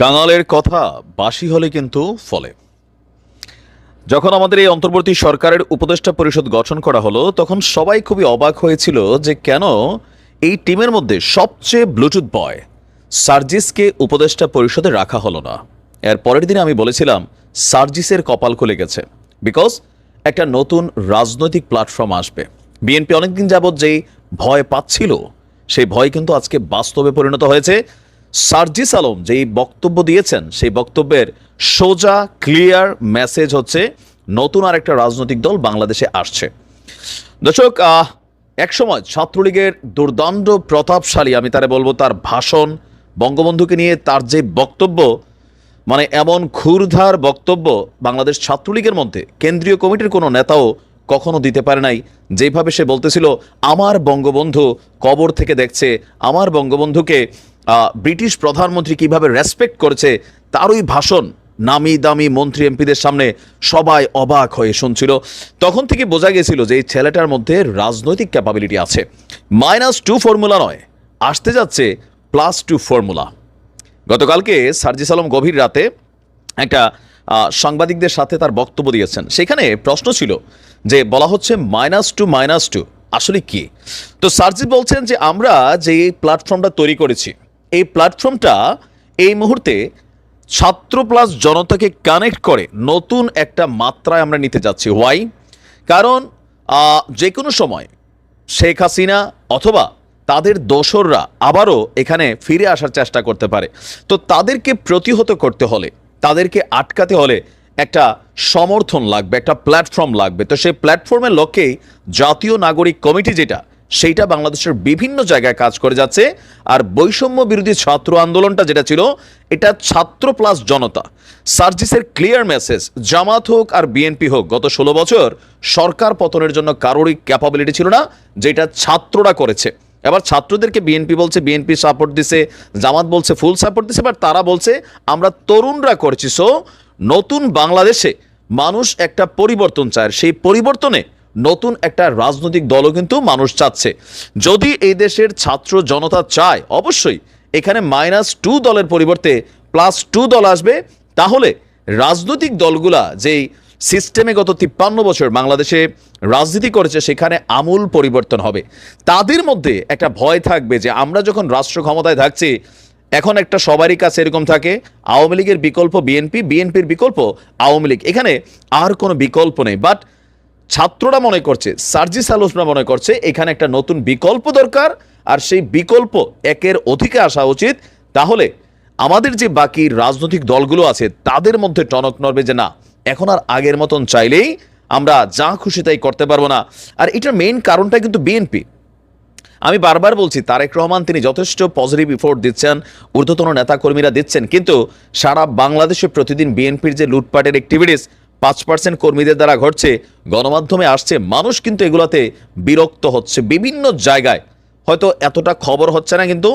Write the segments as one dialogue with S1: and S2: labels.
S1: কাঙালের কথা বাসি হলে কিন্তু ফলে। যখন আমাদের এই অন্তর্বর্তী সরকারের উপদেষ্টা পরিষদ গঠন করা হলো, তখন সবাই খুবই অবাক হয়েছিল যে কেন এই টিমের মধ্যে সবচেয়ে ব্লুটুথ বয় সার্জিসকে উপদেষ্টা পরিষদে রাখা হলো না। এর পরের দিনে আমি বলেছিলাম, সার্জিসের কপাল খুলে গেছে। বিকজ একটা নতুন রাজনৈতিক প্ল্যাটফর্ম আসবে। বিএনপি অনেকদিন যাবৎ যেই ভয় পাচ্ছিল, সেই ভয় কিন্তু আজকে বাস্তবে পরিণত হয়েছে। সার্জিস আলম যেই বক্তব্য দিয়েছেন, সেই বক্তব্যের সোজা, ক্লিয়ার মেসেজ হচ্ছে, নতুন আর একটা রাজনৈতিক দল বাংলাদেশে আসছে। দর্শক একসময় ছাত্রলীগের দুর্দান্ত প্রতাপশালী, আমি তারে বলব তার ভাষণ, বঙ্গবন্ধুকে নিয়ে তার যে বক্তব্য মানে এমন ক্ষুরধার বক্তব্য বাংলাদেশ ছাত্রলীগের মধ্যে কেন্দ্রীয় কমিটির কোনো নেতাও কখনো দিতে পারে নাই। যেভাবে সে বলতেছিল, আমার বঙ্গবন্ধু কবর থেকে দেখছে, আমার বঙ্গবন্ধুকে ব্রিটিশ প্রধানমন্ত্রী কীভাবে রেসপেক্ট করেছে, তারই ভাষণ নামি দামি মন্ত্রী এমপিদের সামনে সবাই অবাক হয়ে শুনছিল। তখন থেকে বোঝা গেছিল যে এই ছেলেটার মধ্যে রাজনৈতিক ক্যাপাবিলিটি আছে। মাইনাস টু ফর্মুলা নয়, আসতে যাচ্ছে প্লাস টু ফর্মুলা গতকালকে সার্জিস আলম গভীর রাতে একটা সাংবাদিকদের সাথে তার বক্তব্য দিয়েছেন। সেখানে প্রশ্ন ছিল যে বলা হচ্ছে মাইনাস টু মাইনাস টু আসলে কি? তো সার্জিস বলছেন যে আমরা যে প্ল্যাটফর্মটা তৈরি করেছি এই প্ল্যাটফর্মটা এই মুহূর্তে ছাত্র প্লাস জনতাকে কানেক্ট করে নতুন একটা মাত্রায় আমরা নিতে যাচ্ছি। ওয়াই কারণ যে কোনো সময় শেখ হাসিনা অথবা তাদের দোসররা আবারও এখানে ফিরে আসার চেষ্টা করতে পারে। তো তাদেরকে প্রতিহত করতে হলে, তাদেরকে আটকাতে হলে একটা সমর্থন লাগবে, একটা প্ল্যাটফর্ম লাগবে। তো সেই প্ল্যাটফর্মের লক্ষ্যেই জাতীয় নাগরিক কমিটি যেটা সেইটা বাংলাদেশের বিভিন্ন জায়গায় কাজ করে যাচ্ছে। আর বৈষম্য বিরোধী ছাত্র আন্দোলনটা যেটা ছিল, এটা ছাত্র প্লাস জনতা। সার্জিসের ক্লিয়ার মেসেজ, জামাত হোক আর বিএনপি হোক, গত ষোলো বছর সরকার পতনের জন্য কারোরই ক্যাপাবিলিটি ছিল না, যেটা ছাত্ররা করেছে। এবার ছাত্রদেরকে বিএনপি বলছে, বিএনপি সাপোর্ট দিছে, জামাত বলছে ফুল সাপোর্ট দিছে এবার তারা বলছে, আমরা তরুণরা করছি। সো নতুন বাংলাদেশে মানুষ একটা পরিবর্তন চায়। সেই পরিবর্তনে নতুন একটা রাজনৈতিক দলও কিন্তু মানুষ চাচ্ছে। যদি এই দেশের ছাত্র জনতা চায়, অবশ্যই এখানে মাইনাস টু দলের পরিবর্তে প্লাস টু দল আসবে। তাহলে রাজনৈতিক দলগুলা যেই সিস্টেমে গত তিপ্পান্ন বছর বাংলাদেশে রাজনীতি করেছে, সেখানে আমূল পরিবর্তন হবে। তাদের মধ্যে একটা ভয় থাকবে যে আমরা যখন রাষ্ট্র ক্ষমতায় থাকছি, এখন একটা সবারই কাছে এরকম থাকে। আওয়ামী লীগের বিকল্প বিএনপি, বিএনপির বিকল্প আওয়ামী লীগ। এখানে আর কোনো বিকল্প নেই। বাট ছাত্ররা মনে করছে, সার্জিস আলোচনা মনে করছে, এখানে একটা নতুন বিকল্প দরকার, আর সেই বিকল্প একের অধিকে আসা উচিত। তাহলে আমাদের যে বাকি রাজনৈতিক দলগুলো আছে, তাদের মধ্যে টনক নড়বে যে না, এখন আর আগের মতন চাইলেই আমরা যা খুশি তাই করতে পারব না। আর এটার মেইন কারণটা কিন্তু বিএনপি আমি বারবার বলছি, তারেক রহমান তিনি যথেষ্ট পজিটিভ ইফোর্ট দিচ্ছেন, ঊর্ধ্বতন নেতাকর্মীরা দিচ্ছেন, কিন্তু সারা বাংলাদেশে প্রতিদিন বিএনপির যে লুটপাটের অ্যাক্টিভিটিস পাঁচ পার্সেন্ট কর্মীদের দ্বারা ঘটছে, গণমাধ্যমে আসছে, মানুষ কিন্তু এগুলাতে বিরক্ত হচ্ছে। বিভিন্ন জায়গায় হয়তো এতটা খবর হচ্ছে না, কিন্তু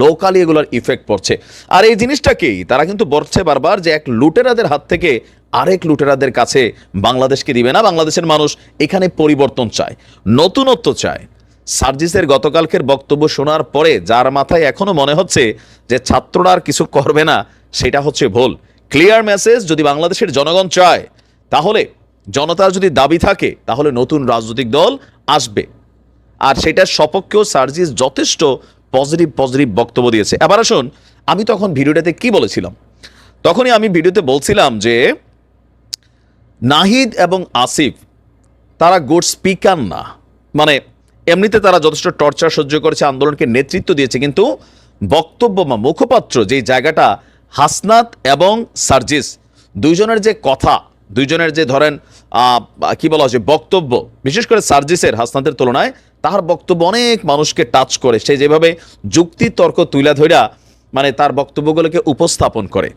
S1: লোকালি এগুলোর ইফেক্ট পড়ছে। আর এই জিনিসটাকেই তারা কিন্তু বলছে বারবার যে এক লুটেরাদের হাত থেকে আরেক লুটেরাদের কাছে বাংলাদেশকে দিবে না, বাংলাদেশের মানুষ এখানে পরিবর্তন চায়, নতুনত্ব চায়। সার্জিসের গতকালকের বক্তব্য শোনার পরে যার মাথায় এখনও মনে হচ্ছে যে ছাত্ররা আর কিছু করবে না, সেটা হচ্ছে ভুল। ক্লিয়ার মেসেজ যদি বাংলাদেশের জনগণ চায় তাহলে জনতার যদি দাবি থাকে, তাহলে নতুন রাজনৈতিক দল আসবে। আর সেটার সপক্ষেও সার্জিস যথেষ্ট পজিটিভ পজিটিভ বক্তব্য দিয়েছে। এবার আসুন, আমি তখন ভিডিওটাতে কি বলেছিলাম? তখনই আমি ভিডিওতে বলছিলাম যে, নাহিদ এবং আসিফ, তারা গুড স্পিকার না। মানে এমনিতে তারা যথেষ্ট টর্চার সহ্য করেছে, আন্দোলনকে নেতৃত্ব দিয়েছে, কিন্তু বক্তব্য বা মুখপাত্র যে জায়গাটা হাসনাত এবং সার্জিস, দুইজনের যে কথা দুইজনের যে ধরেন কি বলা হচ্ছে বক্তব্য, বিশেষ করে সার্জিসের হাসনাতের তুলনায়, তাহার বক্তব্য অনেক মানুষকে টাচ করে। সে যেভাবে যুক্তি তর্ক তুলে ধইরা মানে তার বক্তব্যগুলোকে উপস্থাপন করে।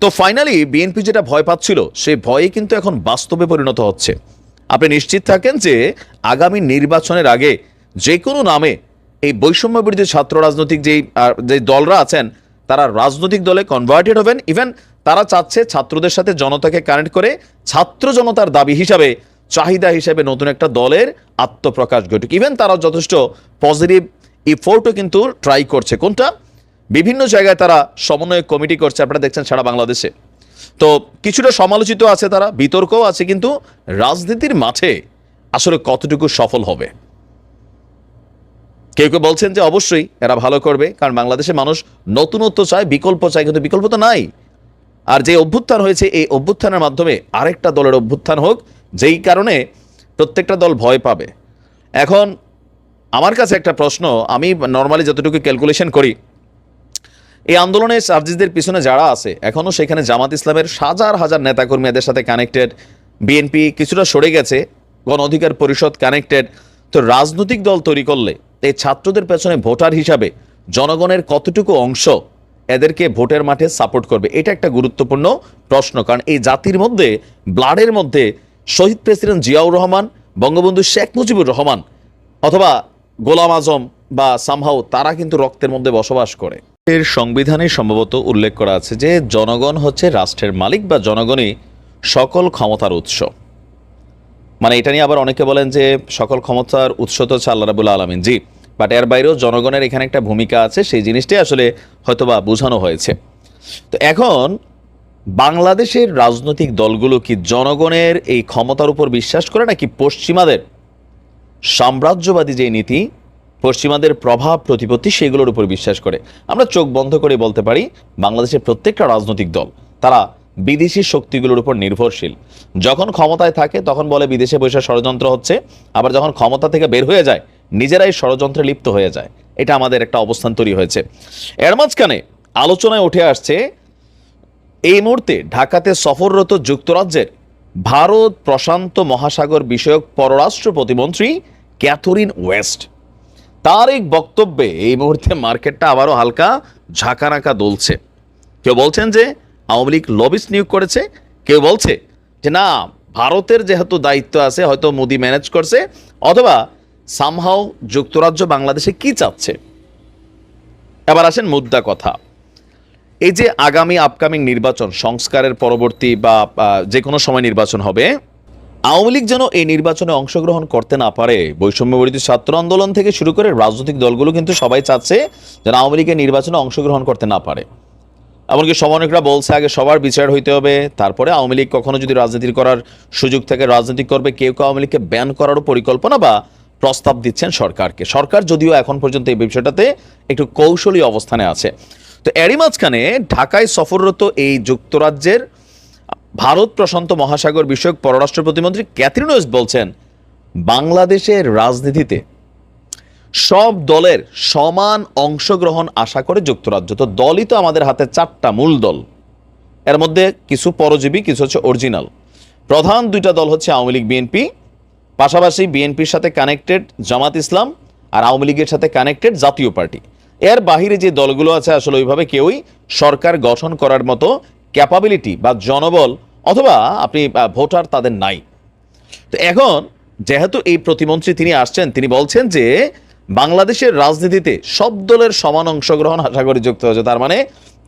S1: তো ফাইনালি বিএনপি যেটা ভয় পাচ্ছিল সেই ভয়ে কিন্তু এখন বাস্তবে পরিণত হচ্ছে। আপনি নিশ্চিত থাকেন যে, আগামী নির্বাচনের আগে যে কোনো নামে এই বৈষম্য বিরোধী ছাত্র রাজনৈতিক যেই যে দলরা আছেন, তারা রাজনৈতিক দলে কনভার্টেড হবেন। ইভেন তারা চাচ্ছে ছাত্রদের সাথে জনতাকে কানেক্ট করে ছাত্র জনতার দাবি হিসাবে, চাহিদা হিসাবে নতুন একটা দলের আত্মপ্রকাশ ঘটুক। ইভেন তারা যথেষ্ট পজিটিভ ইফোর্টও কিন্তু ট্রাই করছে। কোনটা? বিভিন্ন জায়গায় তারা সমন্বয় কমিটি করছে। আপনারা দেখছেন সারা বাংলাদেশে। তো কিছুটা সমালোচিত আছে তারা, বিতর্কও আছে, কিন্তু রাজনীতির মাঠে আসলে কতটুকু সফল হবে? কেউ কেউ বলছেন যে অবশ্যই এরা ভালো করবে, কারণ বাংলাদেশের মানুষ নতুনত্ব চায়, বিকল্প চায়, কিন্তু বিকল্প তো নাই। আর যে অভ্যুত্থান হয়েছে, এই অভ্যুত্থানের মাধ্যমে আরেকটা দলের অভ্যুত্থান হোক, যেই কারণে প্রত্যেকটা দল ভয় পাবে। এখন আমার কাছে একটা প্রশ্ন, আমি নর্মালি যতটুকু ক্যালকুলেশন করি, এই আন্দোলনে সার্জিসদের পিছনে যারা আছে এখনও সেখানে জামাত ইসলামের হাজার হাজার নেতাকর্মী এদের সাথে কানেক্টেড বিএনপি কিছুটা সরে গেছে, গণ অধিকার পরিষদ কানেক্টেড তো রাজনৈতিক দল তৈরি করলে, এই ছাত্রদের পেছনে ভোটার হিসাবে জনগণের কতটুকু অংশ এদেরকে ভোটের মাঠে সাপোর্ট করবে। এটা একটা গুরুত্বপূর্ণ প্রশ্ন, কারণ এই জাতির মধ্যে ব্লাডের মধ্যে শহীদ প্রেসিডেন্ট জিয়াউর রহমান, বঙ্গবন্ধু শেখ মুজিবুর রহমান অথবা গোলাম আজম বা সামহাও তারা কিন্তু রক্তের মধ্যে বসবাস করে। এর সংবিধানে সম্ভবত উল্লেখ করা আছে যে, জনগণ হচ্ছে রাষ্ট্রের মালিক বা জনগণই সকল ক্ষমতার উৎস। মানে এটা নিয়ে আবার অনেকে বলেন যে, সকল ক্ষমতার উৎস তো হচ্ছে আল্লাহ রাবুল আলমিন। জি। বাট এর বাইরেও জনগণের এখানে একটা ভূমিকা আছে, সেই জিনিসটাই আসলে হয়তোবা বোঝানো হয়েছে। তো এখন বাংলাদেশের রাজনৈতিক দলগুলো কি জনগণের এই ক্ষমতার উপর বিশ্বাস করে, নাকি পশ্চিমাদের সাম্রাজ্যবাদী যে নীতি, পশ্চিমাদের প্রভাব, প্রতিপত্তি, সেগুলোর উপর বিশ্বাস করে? আমরা চোখ বন্ধ করে বলতে পারি, বাংলাদেশের প্রত্যেকটা রাজনৈতিক দল, তারা বিদেশি শক্তিগুলোর উপর নির্ভরশীল। যখন ক্ষমতায় থাকে, তখন বলে বিদেশে বসে ষড়যন্ত্র হচ্ছে, আবার যখন ক্ষমতা থেকে বের হয়ে যায় নিজেরাই ষড়যন্ত্রে লিপ্ত হয়ে যায়। এটা আমাদের একটা অবস্থান তৈরি হয়েছে। এর মাঝখানে আলোচনায় উঠে আসছে, এই মুহূর্তে ঢাকাতে সফররত যুক্তরাজ্যের ভারত প্রশান্ত মহাসাগর বিষয়ক পররাষ্ট্র প্রতিমন্ত্রী ক্যাথরিন ওয়েস্ট। তার এক বক্তব্যে এই মুহূর্তে মার্কেটটা আবারও হালকা ঝাঁকানাকা দলছে। কেউ বলছেন যে আওয়ামী লীগ লবিস নিয়োগ করেছে, কেউ বলছে যে না, ভারতের যেহেতু দায়িত্ব আছে, হয়তো মোদি ম্যানেজ করছে, অথবা সামহাও যুক্তরাজ্য বাংলাদেশে কি চাচ্ছে? এবার আসেন মুদ্রা কথা। এই যে আগামী আপকামিং নির্বাচন, সংস্কারের পরবর্তী বা যে কোনো সময় নির্বাচন হবে, আওয়ামী লীগ যেন এই নির্বাচনে অংশগ্রহণ করতে না পারে বৈষম্য বিরোধী ছাত্র আন্দোলন থেকে শুরু করে রাজনৈতিক দলগুলো কিন্তু সবাই চাচ্ছে যেন আওয়ামী লীগের নির্বাচনে অংশগ্রহণ করতে না পারে। এমনকি সমন্বয়করা বলছে আগে সবার বিচার হইতে হবে, তারপরে আওয়ামী লীগ কখনো যদি রাজনীতি করার সুযোগ থাকে, রাজনীতি করবে, কেউ কেউ আওয়ামী লীগকে ব্যান করারও পরিকল্পনা বা প্রস্তাব দিচ্ছেন সরকারকে। সরকার যদিও এখন পর্যন্ত এই বিষয়টাতে একটু কৌশলী অবস্থানে আছে। তো এরই মাঝখানে ঢাকায় সফররত এই যুক্তরাজ্যের ভারত প্রশান্ত মহাসাগর বিষয়ক পররাষ্ট্র প্রতিমন্ত্রী ক্যাথরিন ওয়েস্ট বলছেন, বাংলাদেশের রাজনীতিতে সব দলের সমান অংশগ্রহণ আশা করে যুক্তরাজ্য। তো দলই তো আমাদের হাতে চারটা মূল দল। এর মধ্যে কিছু পরজীবী, কিছু হচ্ছে অরিজিনাল। প্রধান দুইটা দল হচ্ছে আওয়ামী লীগ, বিএনপি পাশাপাশি বিএনপির সাথে কানেক্টেড জামাত ইসলাম আর আওয়ামী লীগের সাথে কানেক্টেড জাতীয় পার্টি। এর বাহিরে যে দলগুলো আছে, আসলে ওইভাবে কেউই সরকার গঠন করার মতো ক্যাপাবিলিটি বা জনবল অথবা আপনি ভোটার তাদের নাই। তো এখন যেহেতু এই প্রতিমন্ত্রী তিনি আসছেন, তিনি বলছেন যে বাংলাদেশের রাজনীতিতে সব দলের সমান অংশগ্রহণ আশা করে যুক্ত হয়েছে। তার মানে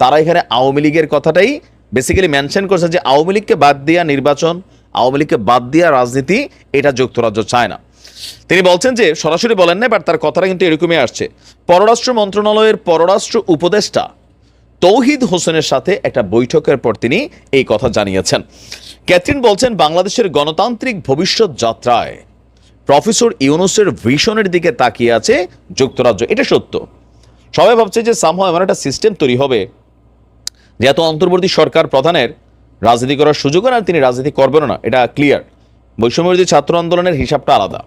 S1: তারা এখানে আওয়ামী লীগের কথাটাই বেসিক্যালি মেনশন করছে যে আওয়ামী লীগকে বাদ দেওয়া নির্বাচন আওয়ামী লীগকে বাদ দিয়া রাজনীতি এটা যুক্তরাজ্য চায় না। তিনি বলছেন যে, সরাসরি বলেন না বাট তার কথাটা কিন্তু এরকমই আসছে। পররাষ্ট্র মন্ত্রণালয়ের পররাষ্ট্র উপদেষ্টা তৌহিদ হোসেনের সাথে একটা বৈঠকের পর তিনি এই কথা জানিয়েছেন। ক্যাথরিন বলছেন, বাংলাদেশের গণতান্ত্রিক ভবিষ্যৎ যাত্রায় প্রফেসর ইউনুসের ভিশনের দিকে তাকিয়ে আছে যুক্তরাজ্য। এটা সত্য। সবাই ভাবছে যে সামহ এমন একটা সিস্টেম তৈরি হবে যেহেতু অন্তর্বর্তী সরকার প্রধানের রাজনীতি করার সুযোগ আর তিনি রাজনীতি করবেন না। এটা ক্লিয়ার বৈষম্য বৈষম্যবিরোধী ছাত্র আন্দোলনের হিসাবটা আলাদা।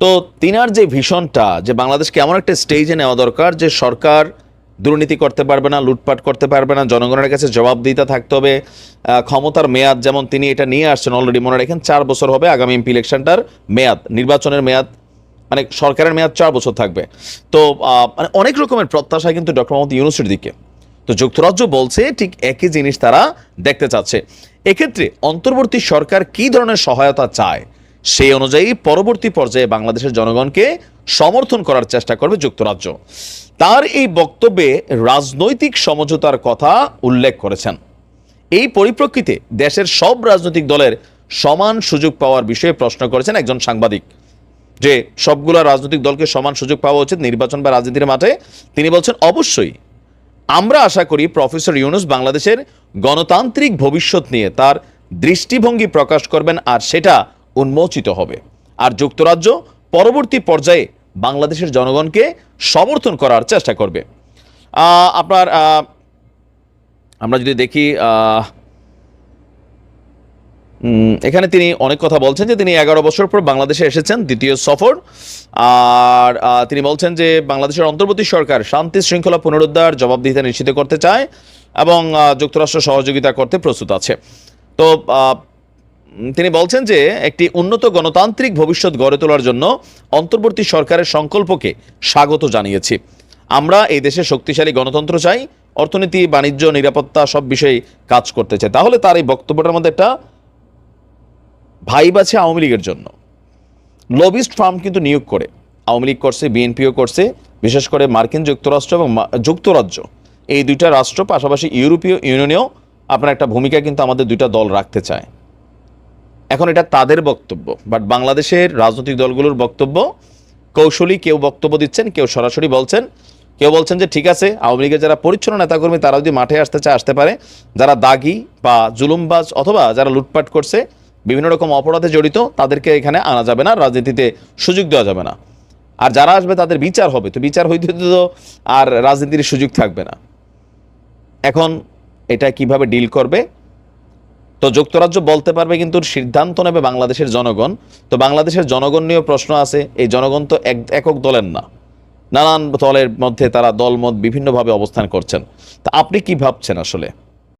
S1: তো তিনার যে ভিশনটা যে বাংলাদেশকে এমন একটা স্টেজে নেওয়া দরকার যে সরকার দুর্নীতি করতে পারবে না, লুটপাট করতে পারবে না, জনগণের কাছে জবাবদিহিতা থাকতে হবে ক্ষমতার মেয়াদ যেমন তিনি এটা নিয়ে আসছেন অলরেডি মনে রাখেন, চার বছর হবে আগামী এমপি ইলেকশনটার মেয়াদ, নির্বাচনের মেয়াদ মানে সরকারের মেয়াদ চার বছর থাকবে। তো মানে অনেক রকমের প্রত্যাশা কিন্তু ডক্টর মোহাম্মদ ইউনুসের দিকে। তো যুক্তরাজ্য বলছে ঠিক একই জিনিস তারা দেখতে চাচ্ছে। এক্ষেত্রে অন্তর্বর্তী সরকার কি ধরনের সহায়তা চায় সেই অনুযায়ী পরবর্তী পর্যায়ে বাংলাদেশের জনগণকে সমর্থন করার চেষ্টা করবে যুক্তরাজ্য। তার এই বক্তব্যে রাজনৈতিক সমঝোতার কথা উল্লেখ করেছেন। এই পরিপ্রেক্ষিতে দেশের সব রাজনৈতিক দলের সমান সুযোগ পাওয়ার বিষয়ে প্রশ্ন করেছেন একজন সাংবাদিক। যে সবগুলো রাজনৈতিক দলকে সমান সুযোগ পাওয়া উচিত নির্বাচন বা রাজনীতির মাঠে, তিনি বলছেন, অবশ্যই আমরা আশা করি প্রফেসর ইউনুস বাংলাদেশের গণতান্ত্রিক ভবিষ্যৎ নিয়ে তার দৃষ্টিভঙ্গি প্রকাশ করবেন আর সেটা উন্মোচিত হবে। আর যুক্তরাজ্য পরবর্তী পর্যায়ে বাংলাদেশের জনগণকে সমর্থন করার চেষ্টা করবে। আপনার আমরা যদি দেখি এখানে তিনি অনেক কথা বলছেন যে তিনি এগারো বছর পর বাংলাদেশে এসেছেন, দ্বিতীয় সফর। আর তিনি বলছেন যে বাংলাদেশের অন্তর্বর্তী সরকার শান্তি শৃঙ্খলা পুনরুদ্ধার জবাবদিহিতা নিশ্চিত করতে চায় এবং যুক্তরাষ্ট্র সহযোগিতা করতে প্রস্তুত আছে। তো তিনি বলছেন যে একটি উন্নত গণতান্ত্রিক ভবিষ্যৎ গড়ে তোলার জন্য অন্তর্বর্তী সরকারের সংকল্পকে স্বাগত জানিয়েছি। আমরা এই দেশে শক্তিশালী গণতন্ত্র চাই, অর্থনীতি, বাণিজ্য, নিরাপত্তা সব বিষয়ে কাজ করতে চাই। তাহলে তার এই বক্তব্যটার মধ্যে একটা ভাইব আছে আওয়ামী লীগের জন্য। লবিস্ট ফার্ম কিন্তু নিয়োগ করে। আওয়ামী লীগ করছে, বিএনপিও করছে, বিশেষ করে মার্কিন যুক্তরাষ্ট্র এবং যুক্তরাজ্য। এই দুইটা রাষ্ট্র, পাশাপাশি ইউরোপীয় ইউনিয়নেও আপনার একটা ভূমিকা কিন্তু আমাদের দুইটা দল রাখতে চায়। এখন এটা তাদের বক্তব্য বাট বাংলাদেশের রাজনৈতিক দলগুলোর বক্তব্য, কৌশলী কেউ বক্তব্য দিচ্ছেন, কেউ সরাসরি বলছেন। কেউ বলছেন যে, ঠিক আছে, আওয়ামী লীগের যারা পরিচ্ছন্ন নেতাকর্মী, তারা যদি মাঠে আসতে চায়, আসতে পারে। যারা দাগি বা জুলুমবাজ অথবা যারা লুটপাট করছে বিভিন্ন রকম অপরাধে জড়িত, তাদেরকে এখানে আনা যাবে না, রাজনীতিতে সুযোগ দেওয়া যাবে না। আর যারা আসবে, তাদের বিচার হবে। তো বিচার হইতে তো আর রাজনীতির সুযোগ থাকবে না। এখন এটা কীভাবে ডিল করবে? তো যুক্তরাজ্য বলতে পারবে কিন্তু সিদ্ধান্ত নেবে বাংলাদেশের জনগণ। তো বাংলাদেশের জনগণ নিয়েও প্রশ্ন আছে, এই জনগণ তো এক, একক দলের না। নানান দলের মধ্যে তারা দলমত বিভিন্নভাবে অবস্থান করছেন। তা আপনি কি ভাবছেন আসলে?